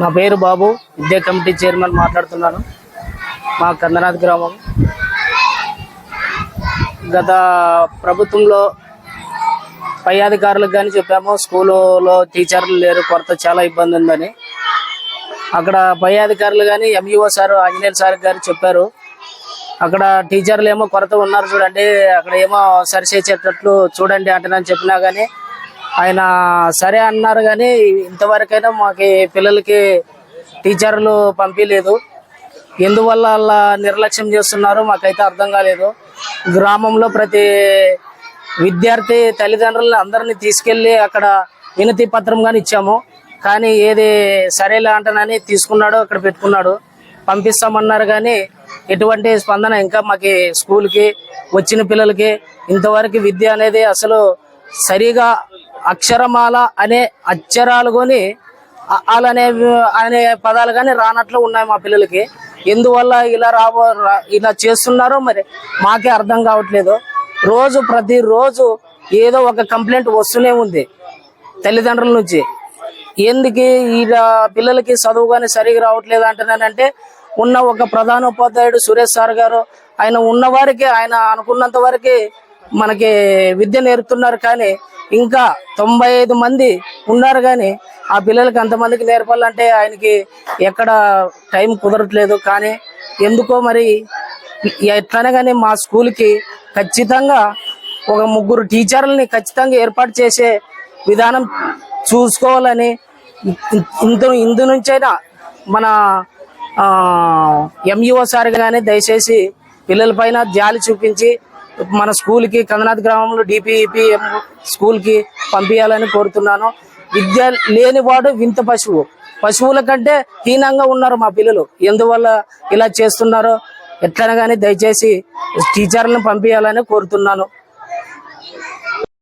నా పేరు బాబు విద్యా కమిటీ చైర్మన్ మాట్లాడుతున్నాను. మా కందనాథ్ గ్రామం. గత ప్రభుత్వంలో పై అధికారులకు కానీ చెప్పాము స్కూలులో టీచర్లు లేరు కొరత చాలా ఇబ్బంది ఉందని. అక్కడ పై అధికారులు కానీ ఎంఈఓ సార్ ఆంజనేయులు సార్ గారు చెప్పారు అక్కడ టీచర్లు ఏమో కొరత ఉన్నారు చూడండి. అక్కడ ఏమో సరిచేసేటట్లు చూడండి అంటున్నాను చెప్పినా కానీ ఆయన సరే అన్నారు కానీ ఇంతవరకైనా మాకు పిల్లలకి టీచర్లు పంపించలేదు ఎందువల్ల అలా నిర్లక్ష్యం చేస్తున్నారో మాకైతే అర్థం కాలేదు. గ్రామంలో ప్రతి విద్యార్థి తల్లిదండ్రులను అందరినీ తీసుకెళ్ళి అక్కడ వినతి పత్రం కానీ ఇచ్చాము. కానీ ఏది సరేలే అంటనని తీసుకున్నాడు అక్కడ పెట్టుకున్నాడు. పంపిస్తామన్నారు కానీ ఎటువంటి స్పందన ఇంకా మాకు స్కూల్కి వచ్చిన పిల్లలకి ఇంతవరకు విద్య అనేది అసలు సరిగా అక్షరమాల అనే అక్షరాలు కొని అలానే అనే పదాలు కానీ రానట్లు ఉన్నాయి మా పిల్లలకి. ఎందువల్ల ఇలా రాబో రా- ఇలా చేస్తున్నారో మరి మాకే అర్థం కావట్లేదు. రోజు ప్రతిరోజు ఏదో ఒక కంప్లైంట్ వస్తూనే ఉంది తల్లిదండ్రుల నుంచి. ఎందుకు ఇలా పిల్లలకి చదువు కానీ సరిగా రావట్లేదు అంటున్నానంటే ఉన్న ఒక ప్రధానోపాధ్యాయుడు సురేష్ సార్ గారు. ఆయన ఉన్న వారికి ఆయన అనుకున్నంత వరకు మనకి విద్య నేర్పుతున్నారు కానీ ఇంకా తొంభై ఐదు మంది ఉన్నారు కానీ ఆ పిల్లలకి అంతమందికి నేర్పాలంటే ఆయనకి ఎక్కడ టైం కుదరట్లేదు. కానీ ఎందుకో మరి ఎట్లనే కానీ మా స్కూల్కి ఖచ్చితంగా ఒక ముగ్గురు టీచర్లని ఖచ్చితంగా ఏర్పాటు చేసే విధానం చూసుకోవాలని ఇందు ఇందు నుంచైనా మన ఎంఈఓ సార్ కానీ దయచేసి పిల్లలపైన జాలి చూపించి మన స్కూల్కి కందనాథ్ గ్రామంలో డిపిఈపి స్కూల్కి పంపించాలని కోరుతున్నాను. విద్య లేనివాడు వింత పశువు. పశువుల కంటే హీనంగా ఉన్నారు మా పిల్లలు. ఎందువల్ల ఇలా చేస్తున్నారో ఎట్లనే కానీ దయచేసి టీచర్లను పంపించాలని కోరుతున్నాను.